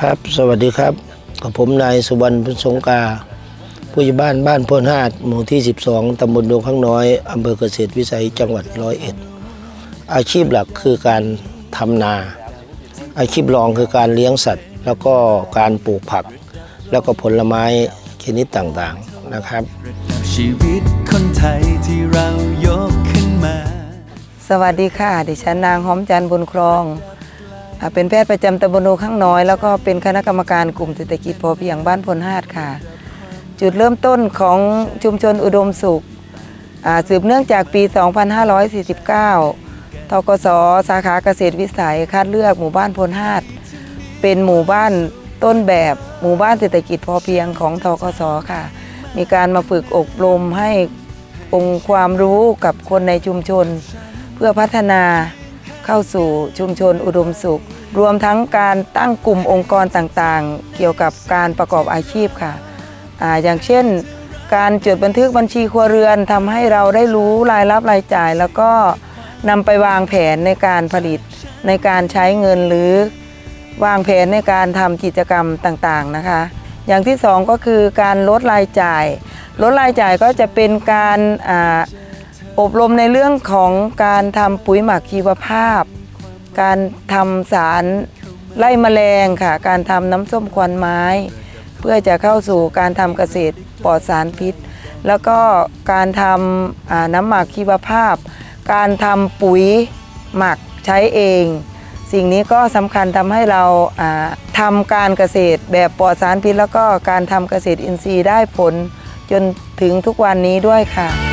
ครับ สวัสดีครับ กับผมนายสุวรรณพุนสงกา ผู้ใหญ่บ้านบ้านโพนหาดหมู่ที่ 12 ตำบลดงข้างน้อยอำเภอเกษตรวิสัยจังหวัดร้อยเอ็ด อาชีพหลักคือการทำนา อาชีพรองคือการเลี้ยงสัตว์ แล้วก็การปลูกผัก แล้วก็ผลไม้ชนิดต่างๆนะครับ ชีวิตคนไทยที่เรายกขึ้นมา สวัสดีค่ะ ดิฉันนางหอมจันทร์บุญครองอ่า เป็นแพทย์ประจำตำบลโนข้างน้อย แล้วก็เป็นคณะกรรมการกลุ่มเศรษฐกิจพอเพียงบ้านพลหาดค่ะ จุดเริ่มต้นของชุมชนอุดมสุขอ่าสืบเนื่องจากปี 2549 ทกสสาขาเกษตรวิสัยคัดเลือกหมู่บ้านพลหาด เป็นหมู่บ้านต้นแบบหมู่บ้านเศรษฐกิจพอเพียงของทกสค่ะ มีการมาฝึกอบรมให้องค์ความรู้กับคนในชุมชน เพื่อพัฒนา เข้าสู่ชุมชนอุดมสุข รวมทั้งการตั้งกลุ่มองค์กรต่างๆ เกี่ยวกับการประกอบอาชีพค่ะออย่างเช่น การจดบันทึกบัญชีครัวเรือนทำให้เราได้รู้รายรับรายจ่าย แล้วก็นำไปวางแผนในการผลิตในการใช้เงินหรือ วางแผนในการทำกิจกรรมต่างๆนะคะ อย่างที่สองก็คือการลดรายจ่าย ลดรายจ่ายก็จะเป็นการ อบรมในเรื่องของการทำปุ๋ยหมักชีวภาพ การทำสารไล่แมลงค่ะ การทำน้ำส้มควันไม้ เพื่อจะเข้าสู่การทำเกษตรปลอดสารพิษ แล้วก็การทำน้ำหมักชีวภาพ การทำปุ๋ยหมักใช้เอง สิ่งนี้ก็สำคัญทำให้เราทำการเกษตรแบบปลอดสารพิษ แล้วก็การทำเกษตรอินทรีย์ได้ผลจนถึงทุกวันนี้ด้วยค่ะ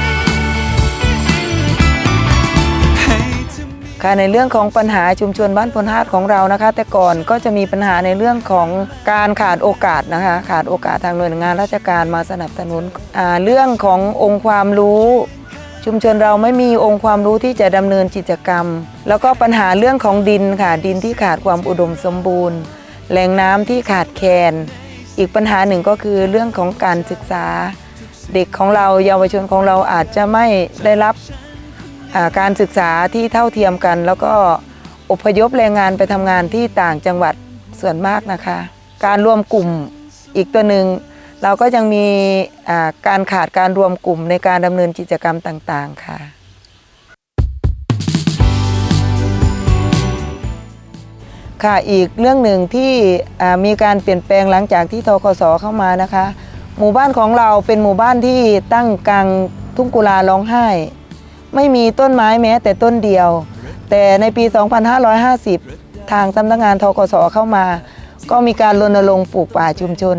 ค่ะในเรื่องของปัญหาชุมชนบ้านพลฮาดของเรานะคะ แต่ก่อนก็จะมีปัญหาในเรื่องของการขาดโอกาสนะคะ ขาดโอกาสทางหน่วยงานราชการมาสนับสนุนเรื่องขององค์ความรู้ชุมชนเราไม่มีองค์ความรู้ที่จะดำเนินกิจกรรม แล้วก็ปัญหาเรื่องของดินค่ะ ดินที่ขาดความอุดมสมบูรณ์ แหล่งน้ำที่ขาดแคลน อีกปัญหาหนึ่งก็คือเรื่องของการศึกษา เด็กของเราเยาวชนของเราอาจจะไม่ได้รับ การศึกษาที่เท่าเทียมกัน แล้วก็อพยพแรงงานไปทำงานที่ต่างจังหวัดส่วนมากนะคะ การรวมกลุ่มอีกตัวหนึ่งเราก็ยังมีการขาดการรวมกลุ่มในการดำเนินกิจกรรมต่างๆค่ะค่ะอีกเรื่องหนึ่งที่มีการเปลี่ยนแปลงหลังจากที่ทกสเข้ามานะคะ หมู่บ้านของเราเป็นหมู่บ้านที่ตั้งกลางทุ่งกุลาร้องไห้ ไม่มีต้นไม้แม้แต่ต้นเดียว แต่ในปี 2550 ทางสำนักงานทกสเข้ามา ก็มีการรณรงค์ปลูกป่าชุมชน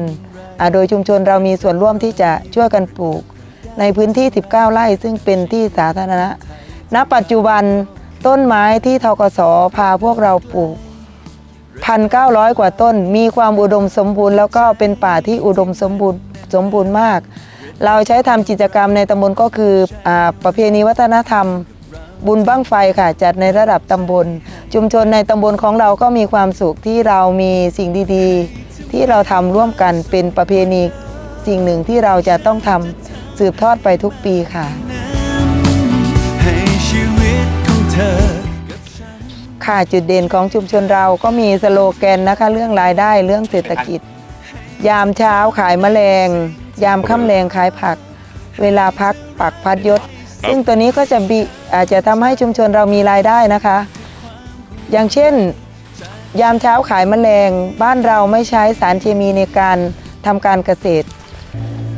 โดยชุมชนเรามีส่วนร่วมที่จะช่วยกันปลูก ในพื้นที่ 19 ไร่ซึ่งเป็นที่สาธารณะ ณ ปัจจุบันต้นไม้ที่ทกสพาพวกเราปลูก 1,900 กว่าต้น มีความอุดมสมบูรณ์ แล้วก็เป็นป่าที่อุดมสมบูรณ์สมบูรณ์มาก เราใช้ทำกิจกรรมในตำบลก็คืออประเพณีวัฒนธรรม บุญบั้งไฟค่ะ จัดในระดับตำบล ชุมชนในตำบลของเราก็มีความสุขที่เรามีสิ่งดีๆ ที่เราทำร่วมกันเป็นประเพณีสิ่งหนึ่งที่เราจะต้องทำสืบทอดไปทุกปีค่ะค่ะจุดเด่นของชุมชนเราก็มีสโลแกนนะคะ เรื่องรายได้เรื่องเศรษฐกิจ ยามเช้าขายแมลง ยามค่ำแรงขายผัก เวลาพักปักพัดยศ ซึ่งตัวนี้ก็จะบีอาจจะทำให้ชุมชนเรามีรายได้นะคะ อย่างเช่น ยามเช้าขายแมลง บ้านเราไม่ใช้สารเคมีในการทำการเกษตร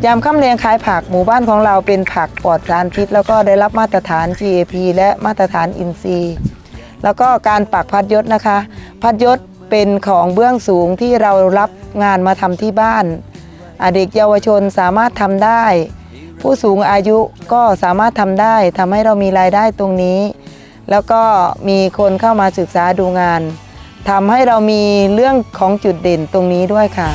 ยามค่ำแรงขายผักหมู่บ้านของเราเป็นผักปลอดสารพิษ แล้วก็ได้รับมาตรฐาน GAP และมาตรฐานอินทรีย์ แล้วก็การปักพัดยศนะคะ พัดยศเป็นของเบื้องสูงที่เรารับงานมาทำที่บ้านอ่า เด็กเยาวชนสามารถทำได้ ผู้สูงอายุก็สามารถทำได้ทำให้เรามีรายได้ตรงนี้ แล้วก็มีคนเข้ามาศึกษาดูงานทำให้เรามีเรื่องของจุดเด่นตรงนี้ด้วยค่ะ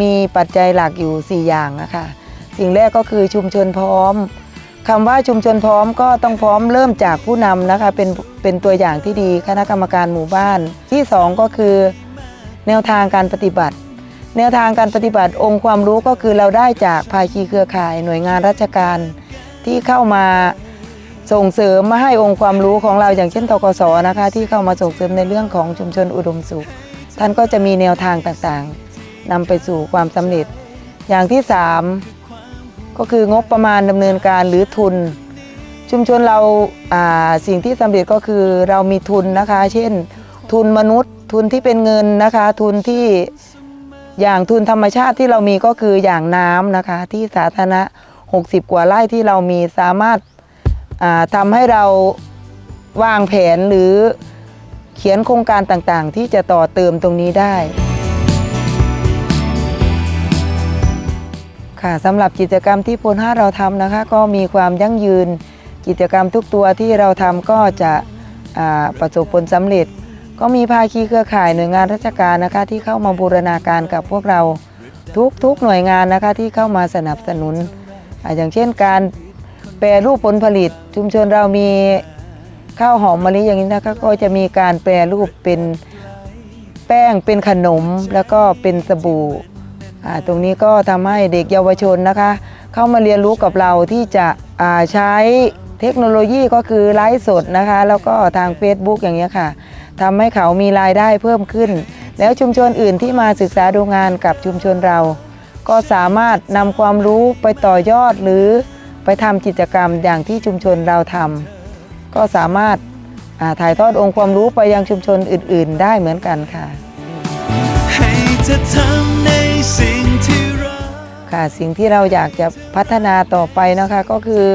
มีปัจจัยหลักอยู่ 4 อย่างนะคะสิ่งแรกก็คือชุมชนพร้อมคำว่าชุมชนพร้อมก็ต้องพร้อมเริ่มจากผู้นำนะคะเป็นเป็นตัวอย่างที่ดีคณะกรรมการหมู่บ้าน ที่ 2 ก็คือ แนวทางการปฏิบัติ แนวทางการปฏิบัติองค์ความรู้ก็คือเราได้จากภาคีเครือข่ายหน่วยงานราชการที่เข้ามาส่งเสริมมาให้องค์ความรู้ของเราอย่างเช่นทกศนะคะที่เข้ามาส่งเสริมในเรื่องของชุมชนอุดมสุข ท่านก็จะมีแนวทางต่างๆนำไปสู่ความสำเร็จ อย่างที่ 3 ก็คืองบประมาณดำเนินการหรือทุน ชุมชนเราาสิ่งที่สำเร็จก็คือเรามีทุนนะคะ เช่น ทุนมนุษย์ ทุนที่เป็นเงินนะคะ ทุนที่อย่างทุนธรรมชาติที่เรามีก็คืออย่างน้ำนะคะ ที่สาธารณะ 60 กว่าไร่ที่เรามีสามารถอ่าทำให้เราวางแผนหรือเขียนโครงการต่างๆ ที่จะต่อเติมตรงนี้ได้ ค่ะสำหรับกิจกรรมที่พลห้าเราทำนะคะ ก็มีความยั่งยืนกิจกรรมทุกตัวที่เราทำก็จะประสบผลสำเร็จ ก็มีภาคีเครือข่ายหน่วยงานราชการนะคะที่เข้ามาบูรณาการกับพวกเราทุกทุกหน่วยงานนะคะที่เข้ามาสนับสนุน อย่างเช่นการแปรรูปผลผลิต ชุมชนเรามีข้าวหอมมะลิอย่างนี้นะคะก็จะมีการแปรรูปเป็นแป้งเป็นขนมแล้วก็เป็นสบู่ตรงนี้ก็ทำให้เด็กเยาวชนนะคะ เข้ามาเรียนรู้กับเราที่จะใช้เทคโนโลยีก็คือไลฟ์สดนะคะ แล้วก็ทาง Facebook อย่างเงี้ยค่ะ ทำให้เขามีรายได้เพิ่มขึ้น แล้วชุมชนอื่นที่มาศึกษาดูงานกับชุมชนเรา ก็สามารถนำความรู้ไปต่อยอดหรือไปทำกิจกรรมอย่างที่ชุมชนเราทำก็สามารถอ่าถ่ายทอดองค์ความรู้ไปยังชุมชนอื่น ๆ ได้เหมือนกันค่ะให้เธอทำในสิ่งที่รักค่ะสิ่งที่เราอยากจะพัฒนาต่อไปนะคะก็คือ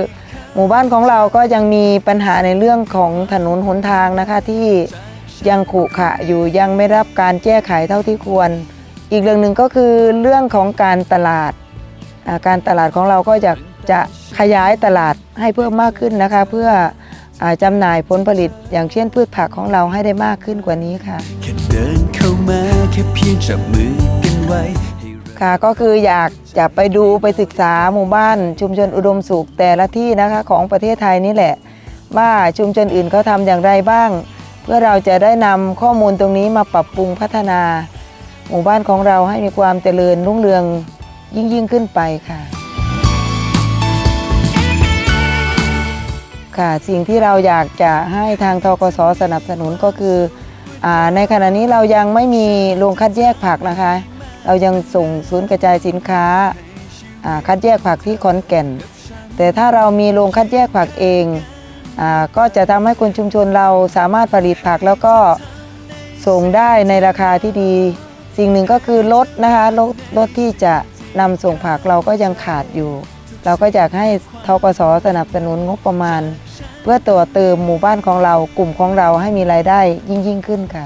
หมู่บ้านของเราก็ยังมีปัญหาในเรื่องของถนนหนทางนะคะที่ ยังขรุขระอยู่ยังไม่รับการแก้ไขเท่าที่ควร อีกเรื่องหนึ่งก็คือเรื่องของการตลาดอ่าการตลาดของเราก็อยากจะขยายตลาดให้เพิ่มมากขึ้นนะคะ เพื่ออาจำหน่ายผลผลิตอย่างเช่นพืชผักของเราให้ได้มากขึ้นกว่านี้ค่ะแค่เดินเข้ามาแค่เพียงจับมือกันไว้ให้เราค่ะก็คืออยากจะไปดูไปศึกษาหมู่บ้าน ชุมชนอุดมสุขแต่ละที่นะคะของประเทศไทยนี่แหละ ว่าชุมชนอื่นเขาทำอย่างไรบ้างเพื่อเราจะได้นำข้อมูลตรงนี้มาปรับปรุงพัฒนา หมู่บ้านของเราให้มีความเจริญรุ่งเรืองยิ่งยิ่งขึ้นไปค่ะ ค่ะสิ่งที่เราอยากจะให้ทางทกสสนับสนุนก็คืออในขณะนี้เรายังไม่มีโรงคัดแยกผักนะคะ เรายังส่งศูนย์กระจายสินค้าคัดแยกผักที่ขอนแก่น แต่ถ้าเรามีโรงคัดแยกผักเอง ก็จะทำให้คนชุมชนเราสามารถผลิตผักแล้วก็ส่งได้ในราคาที่ดี สิ่งหนึ่งก็คือรถนะคะรถรถที่จะนำส่งผักเราก็ยังขาดอยู่ เราก็อยากให้ทกสสนับสนุนงบประมาณ เพื่อตัวเติมหมู่บ้านของเรากลุ่มของเราให้มีรายได้ยิ่งยิ่งขึ้นค่ะ